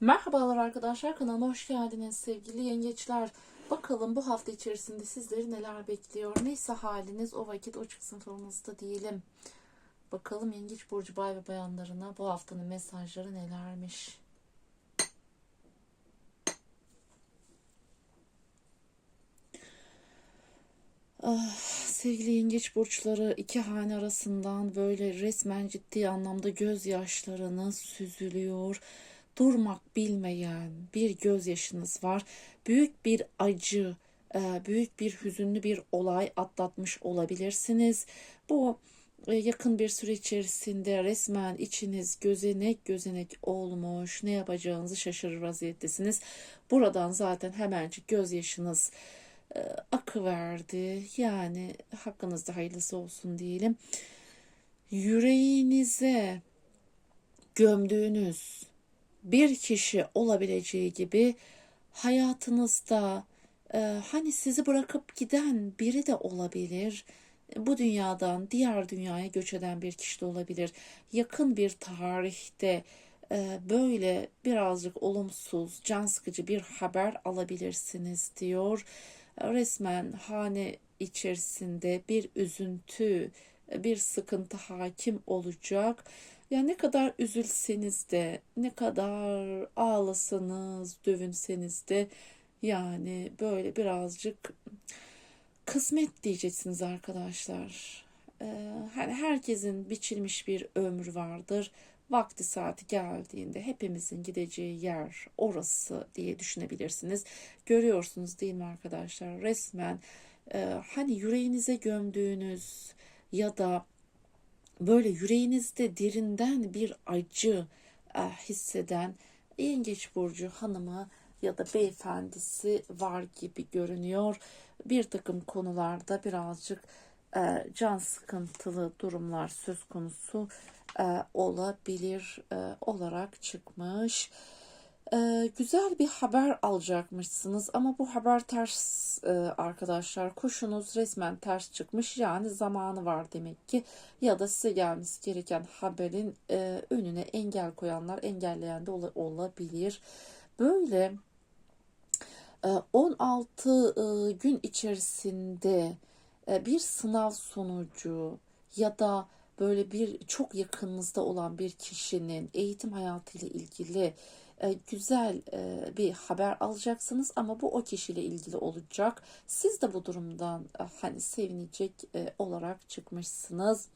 Merhabalar arkadaşlar kanalıma hoş geldiniz sevgili yengeçler. Bakalım bu hafta içerisinde sizleri neler bekliyor. Neyse haliniz o vakit o çıksın falınızda diyelim. Bakalım yengeç burcu bay ve bayanlarına bu haftanın mesajları nelermiş. Ah, sevgili yengeç burçları iki hane arasından böyle resmen ciddi anlamda gözyaşlarınız süzülüyor. Durmak bilmeyen bir gözyaşınız var. Büyük bir acı, e, büyük bir hüzünlü bir olay atlatmış olabilirsiniz. Bu e, yakın bir süre içerisinde resmen içiniz gözenek gözenek olmuş. Ne yapacağınızı şaşırır vaziyettesiniz. Buradan zaten hemencik gözyaşınız e, akıverdi. Yani hakkınızda hayırlısı olsun diyelim. Yüreğinize gömdüğünüz bir kişi olabileceği gibi hayatınızda e, hani sizi bırakıp giden biri de olabilir. Bu dünyadan diğer dünyaya göç eden bir kişi de olabilir. Yakın bir tarihte e, böyle birazcık olumsuz, can sıkıcı bir haber alabilirsiniz diyor resmen hane içerisinde bir üzüntü, bir sıkıntı hakim olacak. Ya ne kadar üzülseniz de, ne kadar ağlasanız, dövünseniz de yani böyle birazcık kısmet diyeceksiniz arkadaşlar. Ee, hani herkesin biçilmiş bir ömrü vardır vakti saati geldiğinde hepimizin gideceği yer orası diye düşünebilirsiniz. Görüyorsunuz değil mi arkadaşlar? Resmen e, hani yüreğinize gömdüğünüz ya da böyle yüreğinizde derinden bir acı e, hisseden yengeç burcu hanımı ya da beyefendisi var gibi görünüyor. Bir takım konularda birazcık e, can sıkıntılı durumlar söz konusu e, olabilir olarak çıkmış. E, güzel bir haber alacakmışsınız ama bu haber ters e, arkadaşlar. Kuşunuz resmen ters çıkmış yani zamanı var demek ki ya da size gelmesi gereken haberin e, önüne engel koyanlar engelleyen de ol olabilir. Böyle e, 16 e, gün içerisinde bir sınav sonucu ya da böyle bir çok yakınınızda olan bir kişinin eğitim hayatıyla ilgili e, güzel e, bir haber alacaksınız ama bu o kişiyle ilgili olacak. Siz de bu durumdan e, hani sevinecek olarak çıkmışsınız.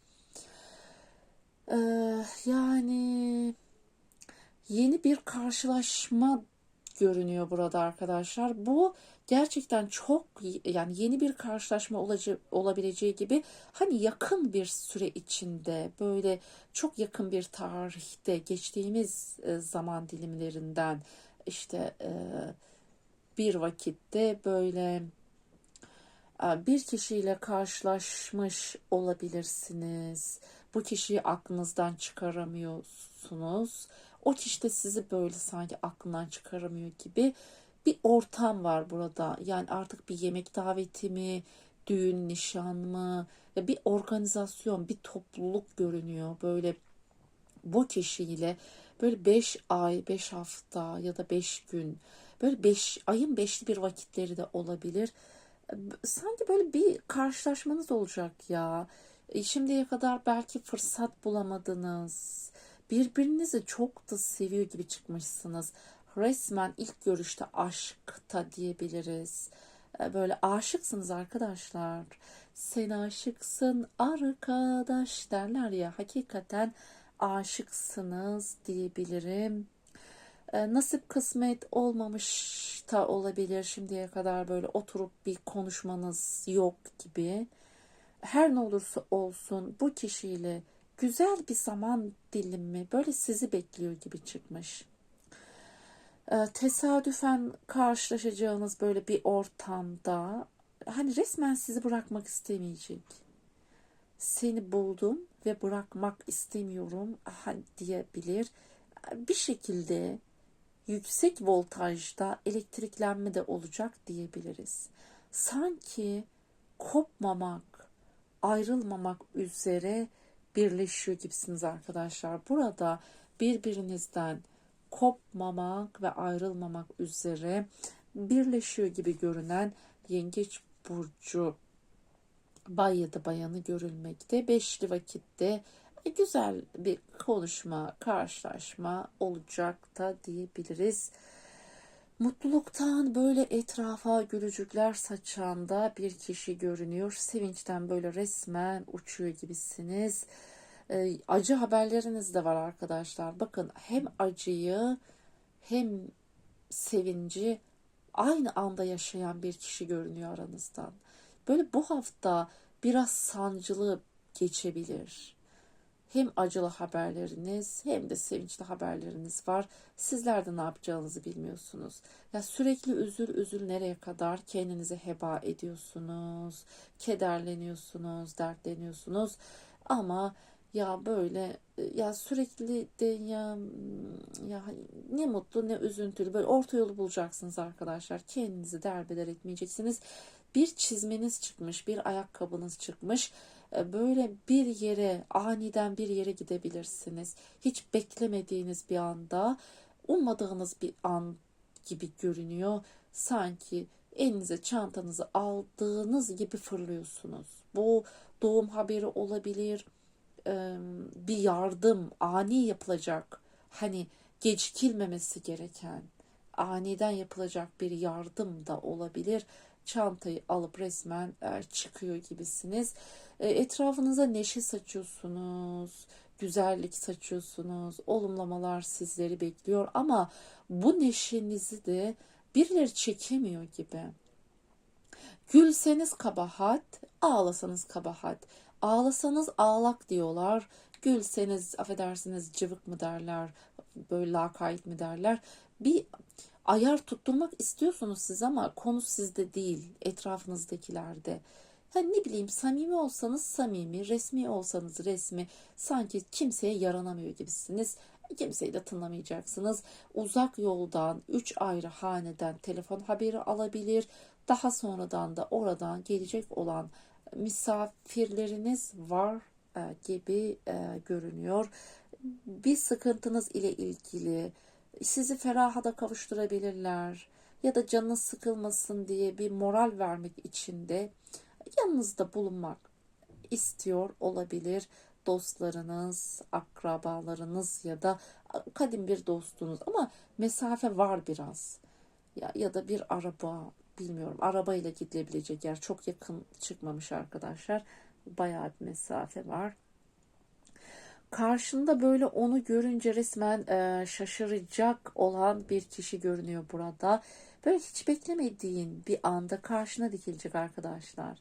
Yani yeni bir karşılaşma görünüyor burada arkadaşlar. Bu gerçekten çok yani yeni bir karşılaşma olabileceği gibi hani yakın bir süre içinde böyle çok yakın bir tarihte geçtiğimiz e, zaman dilimlerinden işte e, bir vakitte böyle e, bir kişiyle karşılaşmış olabilirsiniz. Bu kişiyi aklınızdan çıkaramıyorsunuz. O kişi de sizi böyle sanki aklından çıkaramıyor gibi bir ortam var burada. Yani artık bir yemek daveti mi, düğün, nişan mı, bir organizasyon, bir topluluk görünüyor. Böyle bu kişiyle böyle 5 ay, 5 hafta ya da 5 gün, böyle 5 ayın beşli bir vakitleri de olabilir. Sanki böyle bir karşılaşmanız olacak ya. E, şimdiye kadar belki fırsat bulamadınız. Birbirinizi çok da seviyor gibi çıkmışsınız resmen ilk görüşte aşkta diyebiliriz. Ee, böyle aşıksınız arkadaşlar. Sen aşıksın arkadaş derler ya hakikaten aşıksınız diyebilirim. Ee, nasip kısmet olmamış da olabilir şimdiye kadar böyle oturup bir konuşmanız yok gibi. Her ne olursa olsun bu kişiyle güzel bir zaman dilimi böyle sizi bekliyor gibi çıkmış. Ee, tesadüfen karşılaşacağınız böyle bir ortamda hani resmen sizi bırakmak istemeyecek. Seni buldum ve bırakmak istemiyorum diyebilir. Bir şekilde yüksek voltajda elektriklenme de olacak diyebiliriz. Sanki kopmamak, ayrılmamak üzere birleşiyor gibisiniz arkadaşlar. Burada birbirinizden kopmamak ve ayrılmamak üzere birleşiyor gibi görünen Yengeç burcu Bay ya da bayanı görülmekte. Beşli vakitte e, güzel bir konuşma, karşılaşma olacak da diyebiliriz. Mutluluktan böyle etrafa gülücükler saçan da bir kişi görünüyor. Sevinçten böyle resmen uçuyor gibisiniz. E, acı haberleriniz de var arkadaşlar. Bakın hem acıyı hem sevinci aynı anda yaşayan bir kişi görünüyor aranızdan. Böyle bu hafta biraz sancılı geçebilir. Hem acılı haberleriniz hem de sevinçli haberleriniz var. Sizler de ne yapacağınızı bilmiyorsunuz. Ya sürekli üzül üzül nereye kadar kendinizi heba ediyorsunuz, kederleniyorsunuz, dertleniyorsunuz. Ama ya böyle ya sürekli de ya ya ne mutlu ne üzüntülü böyle orta yolu bulacaksınız arkadaşlar. Kendinizi derbeder etmeyeceksiniz. Bir çizmeniz çıkmış, bir ayakkabınız çıkmış. E, böyle bir yere aniden bir yere gidebilirsiniz. Hiç beklemediğiniz bir anda, ummadığınız bir an gibi görünüyor. Sanki elinize çantanızı aldığınız gibi fırlıyorsunuz. Bu doğum haberi olabilir, bir yardım ani yapılacak hani gecikilmemesi gereken aniden yapılacak bir yardım da olabilir. Çantayı alıp resmen çıkıyor gibisiniz. Etrafınıza neşe saçıyorsunuz, güzellik saçıyorsunuz. Olumlamalar sizleri bekliyor ama bu neşenizi de birileri çekemiyor gibi. Gülseniz kabahat, ağlasanız kabahat. Ağlasanız ağlak diyorlar. Gülseniz affedersiniz cıvık mı derler, böyle lakayt mi derler. Bir ayar tutturmak istiyorsunuz siz ama konu sizde değil, etrafınızdakilerde. Yani ne bileyim samimi olsanız samimi, resmi olsanız resmi, sanki kimseye yaranamıyor gibisiniz. Kimseyi de tınlamayacaksınız. Uzak yoldan, üç ayrı haneden telefon haberi alabilir. Daha sonradan da oradan gelecek olan misafirleriniz var e, gibi e, görünüyor. Bir sıkıntınız ile ilgili sizi ferahada kavuşturabilirler ya da canınız sıkılmasın diye bir moral vermek için de yanınızda bulunmak istiyor olabilir dostlarınız, akrabalarınız ya da kadim bir dostunuz ama mesafe var biraz. Ya ya da bir araba, bilmiyorum arabayla gidilebilecek yer çok yakın çıkmamış arkadaşlar. Bayağı bir mesafe var. Karşında böyle onu görünce resmen e, şaşıracak olan bir kişi görünüyor burada. Böyle hiç beklemediğin bir anda karşına dikilecek arkadaşlar.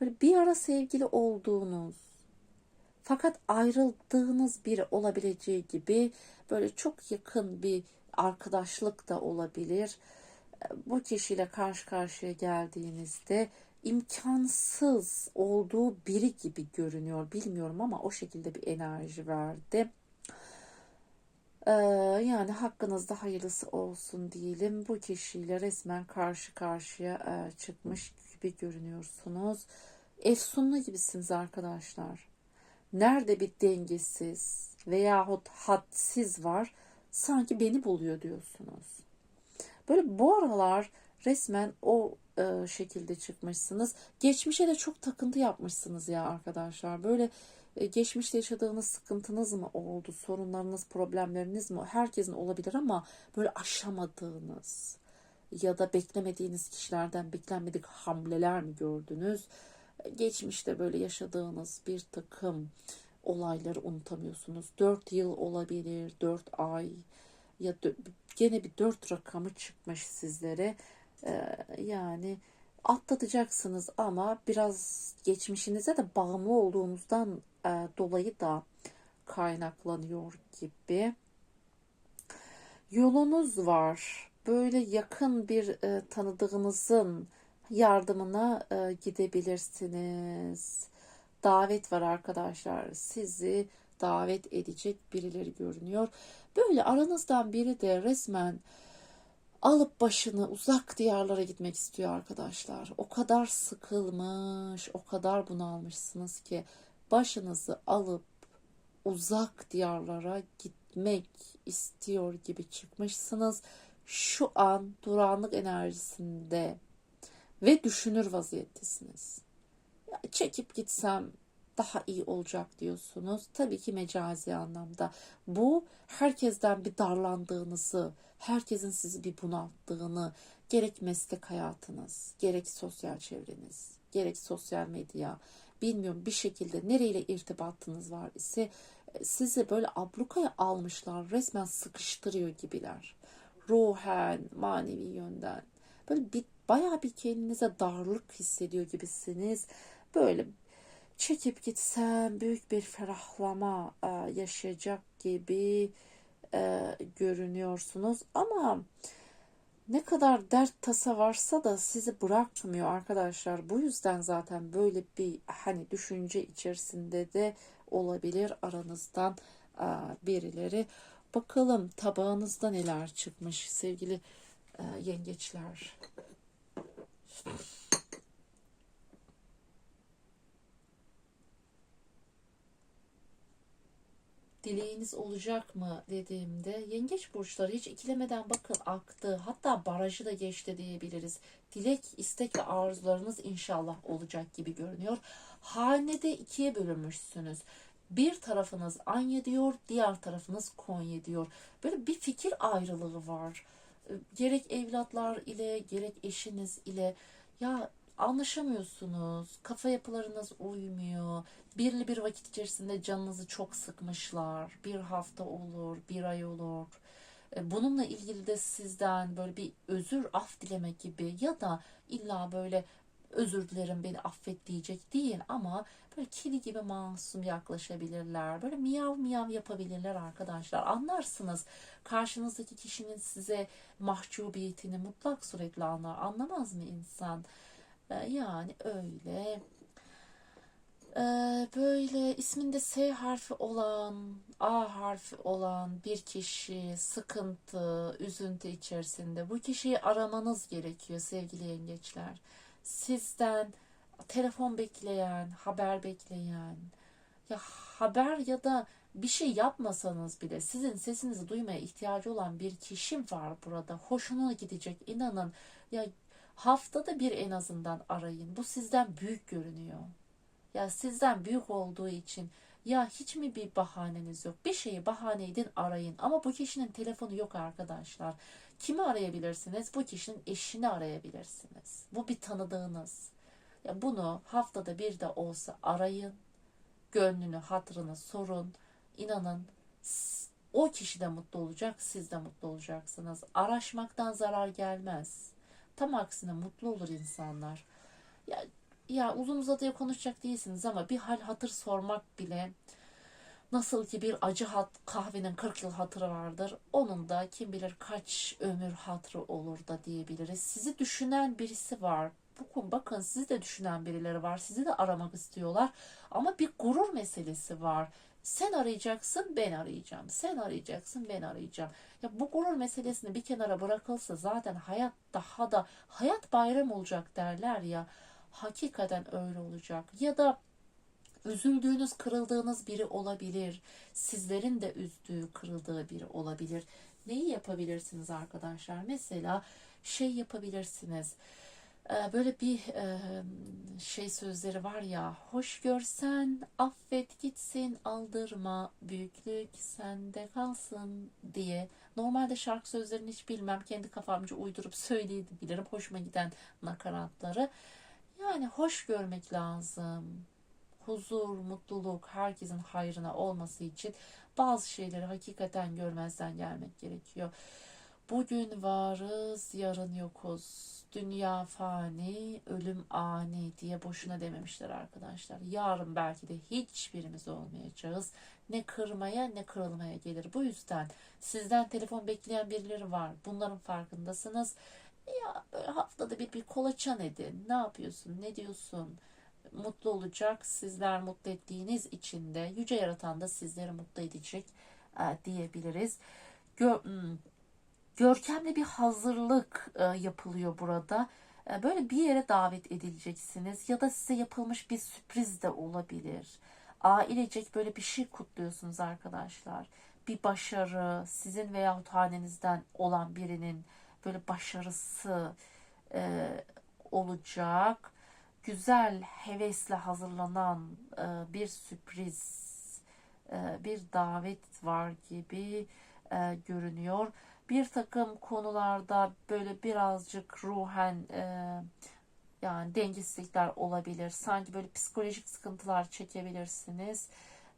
Böyle bir ara sevgili olduğunuz fakat ayrıldığınız biri olabileceği gibi böyle çok yakın bir arkadaşlık da olabilir bu kişiyle karşı karşıya geldiğinizde imkansız olduğu biri gibi görünüyor. Bilmiyorum ama o şekilde bir enerji verdi. Ee, yani hakkınızda hayırlısı olsun diyelim. Bu kişiyle resmen karşı karşıya e, çıkmış gibi görünüyorsunuz. Efsunlu gibisiniz arkadaşlar. Nerede bir dengesiz veyahut hadsiz var sanki beni buluyor diyorsunuz. Böyle bu aralar resmen o e, şekilde çıkmışsınız. Geçmişe de çok takıntı yapmışsınız ya arkadaşlar. Böyle e, geçmişte yaşadığınız sıkıntınız mı oldu? Sorunlarınız, problemleriniz mi? Herkesin olabilir ama böyle aşamadığınız ya da beklemediğiniz kişilerden beklenmedik hamleler mi gördünüz? Geçmişte böyle yaşadığınız bir takım olayları unutamıyorsunuz. 4 yıl olabilir, 4 ay ya gene bir dört rakamı çıkmış sizlere. Ee, yani atlatacaksınız ama biraz geçmişinize de bağımlı olduğunuzdan e, dolayı da kaynaklanıyor gibi. Yolunuz var. Böyle yakın bir e, tanıdığınızın yardımına e, gidebilirsiniz. Davet var arkadaşlar. Sizi davet edecek birileri görünüyor. Böyle aranızdan biri de resmen alıp başını uzak diyarlara gitmek istiyor arkadaşlar. O kadar sıkılmış, o kadar bunalmışsınız ki başınızı alıp uzak diyarlara gitmek istiyor gibi çıkmışsınız. Şu an durağanlık enerjisinde ve düşünür vaziyettesiniz. Ya çekip gitsem daha iyi olacak diyorsunuz. Tabii ki mecazi anlamda. Bu herkesten bir darlandığınızı, herkesin sizi bir bunalttığını, gerek meslek hayatınız, gerek sosyal çevreniz, gerek sosyal medya, bilmiyorum bir şekilde nereyle irtibatınız var ise e, sizi böyle ablukaya almışlar, resmen sıkıştırıyor gibiler. Ruhen, manevi yönden. Böyle bir bayağı bir kendinize darlık hissediyor gibisiniz. Böyle çekip gitsem büyük bir ferahlama e, yaşayacak gibi e, görünüyorsunuz. Ama ne kadar dert tasa varsa da sizi bırakmıyor arkadaşlar. Bu yüzden zaten böyle bir hani düşünce içerisinde de olabilir aranızdan e, birileri. Bakalım tabağınızda neler çıkmış sevgili yengeçler. Dileğiniz olacak mı dediğimde yengeç burçları hiç ikilemeden bakın aktı hatta barajı da geçti diyebiliriz. Dilek, istek ve arzularınız inşallah olacak gibi görünüyor. Hanede ikiye bölünmüşsünüz. Bir tarafınız Anya diyor, diğer tarafınız Konya diyor. Böyle bir fikir ayrılığı var. Gerek evlatlar ile, gerek eşiniz ile ya anlaşamıyorsunuz. Kafa yapılarınız uymuyor. Birli bir vakit içerisinde canınızı çok sıkmışlar. Bir hafta olur, bir ay olur. E, bununla ilgili de sizden böyle bir özür af dilemek gibi ya da illa böyle özür dilerim beni affet diyecek değil ama böyle kedi gibi masum yaklaşabilirler. Böyle miyav miyav yapabilirler arkadaşlar. Anlarsınız karşınızdaki kişinin size mahcubiyetini mutlak suretle anlar. Anlamaz mı insan? E, yani öyle ee, böyle isminde S harfi olan, A harfi olan bir kişi sıkıntı, üzüntü içerisinde. Bu kişiyi aramanız gerekiyor sevgili yengeçler. Sizden telefon bekleyen, haber bekleyen, ya haber ya da bir şey yapmasanız bile sizin sesinizi duymaya ihtiyacı olan bir kişim var burada. Hoşuna gidecek inanın. Ya haftada bir en azından arayın. Bu sizden büyük görünüyor. Ya sizden büyük olduğu için ya hiç mi bir bahaneniz yok? Bir şeyi bahane edin arayın. Ama bu kişinin telefonu yok arkadaşlar. Kimi arayabilirsiniz? Bu kişinin eşini arayabilirsiniz. Bu bir tanıdığınız. Ya bunu haftada bir de olsa arayın. Gönlünü, hatırını sorun. İnanın o kişi de mutlu olacak, siz de mutlu olacaksınız. Araşmaktan zarar gelmez. Tam aksine mutlu olur insanlar. Ya ya uzun uzadıya konuşacak değilsiniz ama bir hal hatır sormak bile nasıl ki bir acı hat, kahvenin 40 yıl hatırı vardır. Onun da kim bilir kaç ömür hatırı olur da diyebiliriz. Sizi düşünen birisi var. Bakın, bakın sizi de düşünen birileri var. Sizi de aramak istiyorlar. Ama bir gurur meselesi var. Sen arayacaksın, ben arayacağım. Sen arayacaksın, ben arayacağım. Ya bu gurur meselesini bir kenara bırakılsa zaten hayat daha da hayat bayram olacak derler ya hakikaten öyle olacak. Ya da üzüldüğünüz, kırıldığınız biri olabilir. Sizlerin de üzdüğü, kırıldığı biri olabilir. Neyi yapabilirsiniz arkadaşlar? Mesela şey yapabilirsiniz. Ee, böyle bir şey sözleri var ya, hoş görsen affet gitsin aldırma büyüklük sende kalsın diye. Normalde şarkı sözlerini hiç bilmem, kendi kafamca uydurup söyleyebilirim. Hoşuma giden nakaratları. Yani hoş görmek lazım. Huzur, mutluluk, herkesin hayrına olması için bazı şeyleri hakikaten görmezden gelmek gerekiyor. Bugün varız, yarın yokuz. Dünya fani, ölüm ani diye boşuna dememişler arkadaşlar. Yarın belki de hiçbirimiz olmayacağız. Ne kırmaya ne kırılmaya gelir. Bu yüzden sizden telefon bekleyen birileri var. Bunların farkındasınız ya böyle haftada bir bir kolaçan edin. Ne yapıyorsun? Ne diyorsun? Mutlu olacak. Sizler mutlu ettiğiniz için de Yüce Yaratan da sizleri mutlu edecek e, diyebiliriz. Gör, hmm, görkemli bir hazırlık e, yapılıyor burada. E, böyle bir yere davet edileceksiniz ya da size yapılmış bir sürpriz de olabilir. Ailecek böyle bir şey kutluyorsunuz arkadaşlar. bir başarı, sizin veyahut hanenizden olan birinin böyle başarısı e, olacak. Güzel, hevesle hazırlanan e, bir sürpriz, e, bir davet var gibi e, görünüyor. Bir takım konularda böyle birazcık ruhen e, yani dengesizlikler olabilir. Sanki böyle psikolojik sıkıntılar çekebilirsiniz.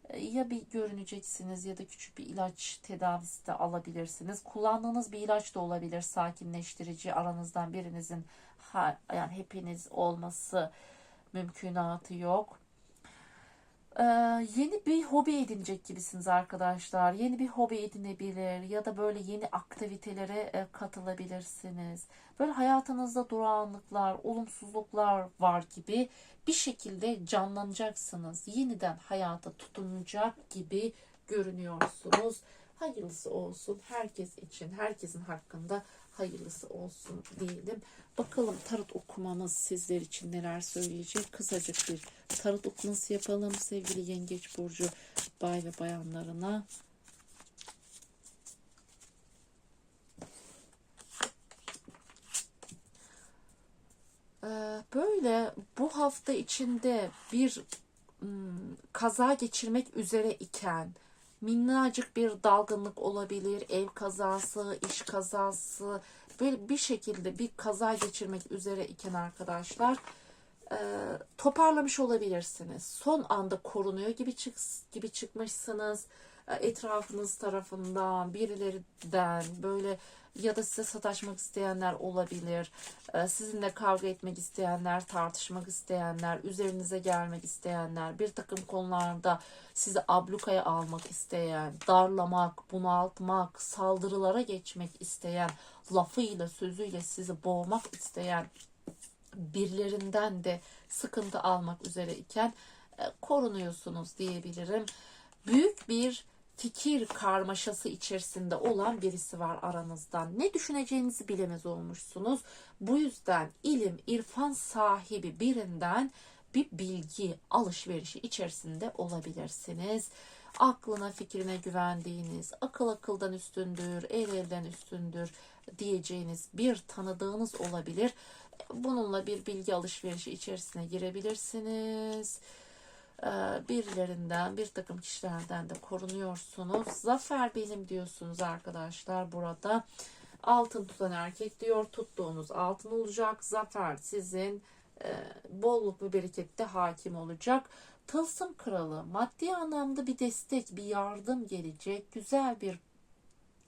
E, Ya bir görüneceksiniz ya da küçük bir ilaç tedavisi de alabilirsiniz. Kullandığınız bir ilaç da olabilir sakinleştirici aranızdan birinizin ha, yani hepiniz olması mümkünatı yok. Ee, yeni bir hobi edinecek gibisiniz arkadaşlar. Yeni bir hobi edinebilir ya da böyle yeni aktivitelere e, katılabilirsiniz. Böyle hayatınızda durağanlıklar, olumsuzluklar var gibi bir şekilde canlanacaksınız. Yeniden hayata tutunacak gibi görünüyorsunuz. Hayırlısı olsun herkes için, herkesin hakkında hayırlısı olsun diyelim. Bakalım tarot okumamız sizler için neler söyleyecek. Kısacık bir tarot okuması yapalım sevgili Yengeç Burcu bay ve bayanlarına. Ee, Böyle bu hafta içinde bir ım, kaza geçirmek üzere iken minnacık bir dalgınlık olabilir, ev kazası, iş kazası, böyle bir şekilde bir kaza geçirmek üzere iken arkadaşlar e, toparlamış olabilirsiniz. Son anda korunuyor gibi çık gibi çıkmışsınız. Etrafınız tarafından, birilerinden böyle ya da size sataşmak isteyenler olabilir. E, Sizinle kavga etmek isteyenler, tartışmak isteyenler, üzerinize gelmek isteyenler, bir takım konularda sizi ablukaya almak isteyen, darlamak, bunaltmak, saldırılara geçmek isteyen, lafıyla, sözüyle sizi boğmak isteyen birilerinden de sıkıntı almak üzere iken e, korunuyorsunuz diyebilirim. Büyük bir fikir karmaşası içerisinde olan birisi var aranızdan. Ne düşüneceğinizi bilemez olmuşsunuz. Bu yüzden ilim, irfan sahibi birinden bir bilgi alışverişi içerisinde olabilirsiniz. Aklına, fikrine güvendiğiniz, akıl akıldan üstündür, el elden üstündür diyeceğiniz bir tanıdığınız olabilir. Bununla bir bilgi alışverişi içerisine girebilirsiniz. Ee, Birilerinden, bir takım kişilerden de korunuyorsunuz. Zafer benim diyorsunuz arkadaşlar burada. Altın tutan erkek diyor. Tuttuğunuz altın olacak. Zafer sizin e, bolluk ve berekette hakim olacak. Tılsım kralı maddi anlamda bir destek, bir yardım gelecek. Güzel bir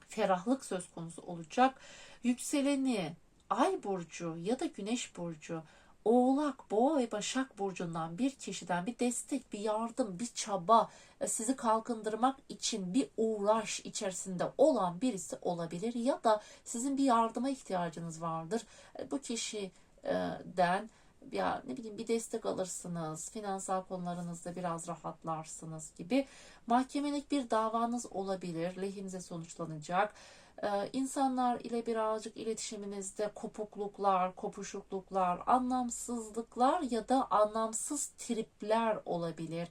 ferahlık söz konusu olacak. Yükseleni Ay burcu ya da Güneş burcu, Oğlak, Boğa ve Başak burcundan bir kişiden bir destek, bir yardım, bir çaba, e, sizi kalkındırmak için bir uğraş içerisinde olan birisi olabilir ya da sizin bir yardıma ihtiyacınız vardır. E, Bu kişiden ya ne bileyim bir destek alırsınız, finansal konularınızda biraz rahatlarsınız gibi. Mahkemelik bir davanız olabilir, lehinize sonuçlanacak. Ee, insanlar ile birazcık iletişiminizde kopukluklar, kopuşukluklar, anlamsızlıklar ya da anlamsız tripler olabilir.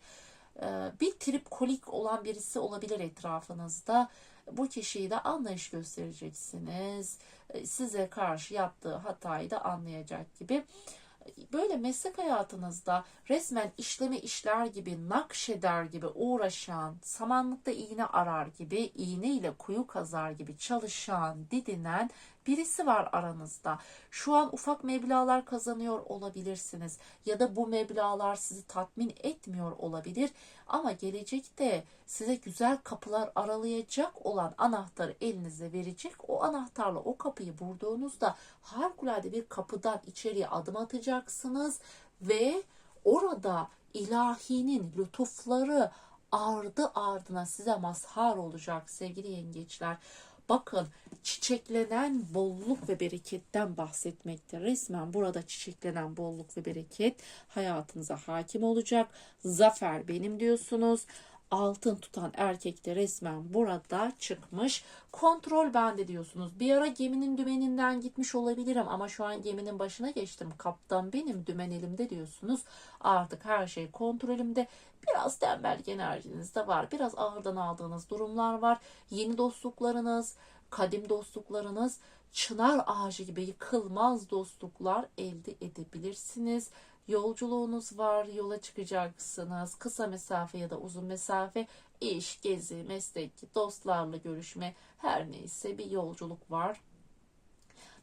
Ee, bir trip kolik olan birisi olabilir etrafınızda. Bu kişiyi de anlayış göstereceksiniz. Ee, Size karşı yaptığı hatayı da anlayacak gibi böyle meslek hayatınızda resmen işleme işler gibi, nakşeder gibi uğraşan, samanlıkta iğne arar gibi, iğne ile kuyu kazar gibi çalışan, didinen birisi var aranızda. Şu an ufak meblağlar kazanıyor olabilirsiniz ya da bu meblağlar sizi tatmin etmiyor olabilir ama gelecekte size güzel kapılar aralayacak olan anahtarı elinize verecek. O anahtarla o kapıyı vurduğunuzda harikulade bir kapıdan içeriye adım atacaksınız ve orada ilahinin lütufları ardı ardına size mazhar olacak sevgili yengeçler. Bakın çiçeklenen bolluk ve bereketten bahsetmekte. Resmen burada çiçeklenen bolluk ve bereket hayatınıza hakim olacak. Zafer benim diyorsunuz. Altın tutan erkekte resmen burada çıkmış. Kontrol bende diyorsunuz. Bir ara geminin dümeninden gitmiş olabilirim ama şu an geminin başına geçtim. Kaptan benim, dümen elimde diyorsunuz. Artık her şey kontrolümde. Biraz tembellik enerjiniz de var. Biraz ağırdan aldığınız durumlar var. Yeni dostluklarınız, kadim dostluklarınız, çınar ağacı gibi yıkılmaz dostluklar elde edebilirsiniz. Yolculuğunuz var, yola çıkacaksınız. Kısa mesafe ya da uzun mesafe, iş, gezi, meslek, dostlarla görüşme, her neyse bir yolculuk var.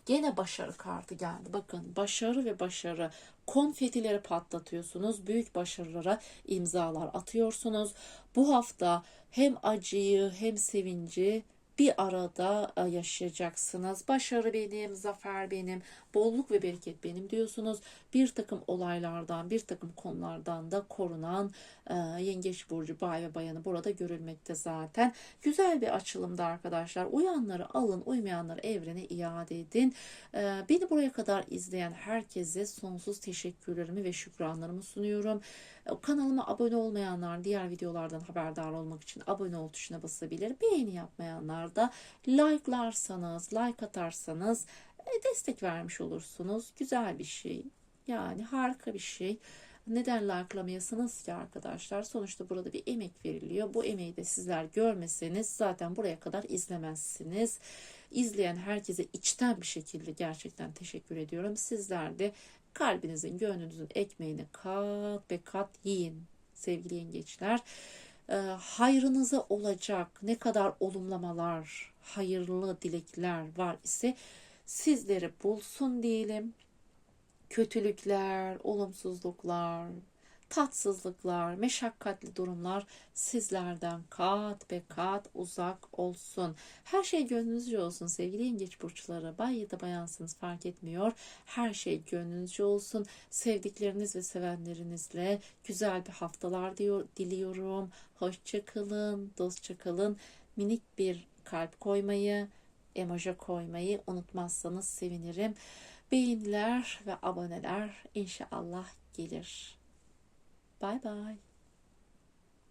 Gene başarı kartı geldi. Bakın başarı ve başarı. Konfetileri patlatıyorsunuz. Büyük başarılara imzalar atıyorsunuz. Bu hafta hem acıyı hem sevinci bir arada e, yaşayacaksınız. Başarı benim, zafer benim, bolluk ve bereket benim diyorsunuz. Bir takım olaylardan, bir takım konulardan da korunan e, Yengeç Burcu bay ve bayanı burada görülmekte zaten. Güzel bir açılımda arkadaşlar. Uyanları alın, uymayanları evrene iade edin. E, beni buraya kadar izleyen herkese sonsuz teşekkürlerimi ve şükranlarımı sunuyorum. Kanalıma abone olmayanlar diğer videolardan haberdar olmak için abone ol tuşuna basabilir. Beğeni yapmayanlar da like'larsanız, like atarsanız e, destek vermiş olursunuz. Güzel bir şey. Yani harika bir şey. Neden like'lamayasınız ki arkadaşlar? Sonuçta burada bir emek veriliyor. Bu emeği de sizler görmeseniz zaten buraya kadar izlemezsiniz. İzleyen herkese içten bir şekilde gerçekten teşekkür ediyorum. Sizler de kalbinizin, gönlünüzün ekmeğini kat ve kat yiyin sevgili yengeçler. E, hayrınıza olacak ne kadar olumlamalar, hayırlı dilekler var ise sizleri bulsun diyelim. Kötülükler, olumsuzluklar, tatsızlıklar, meşakkatli durumlar sizlerden kat be kat uzak olsun. Her şey gönlünüzce olsun sevgili yengeç burçları. Bay ya da bayansınız fark etmiyor. Her şey gönlünüzce olsun. Sevdikleriniz ve sevenlerinizle güzel bir haftalar diyor, diliyorum. Hoşça kalın, dostça kalın. Minik bir kalp koymayı, emoji koymayı unutmazsanız sevinirim. Beğeniler ve aboneler inşallah gelir. Bye bye.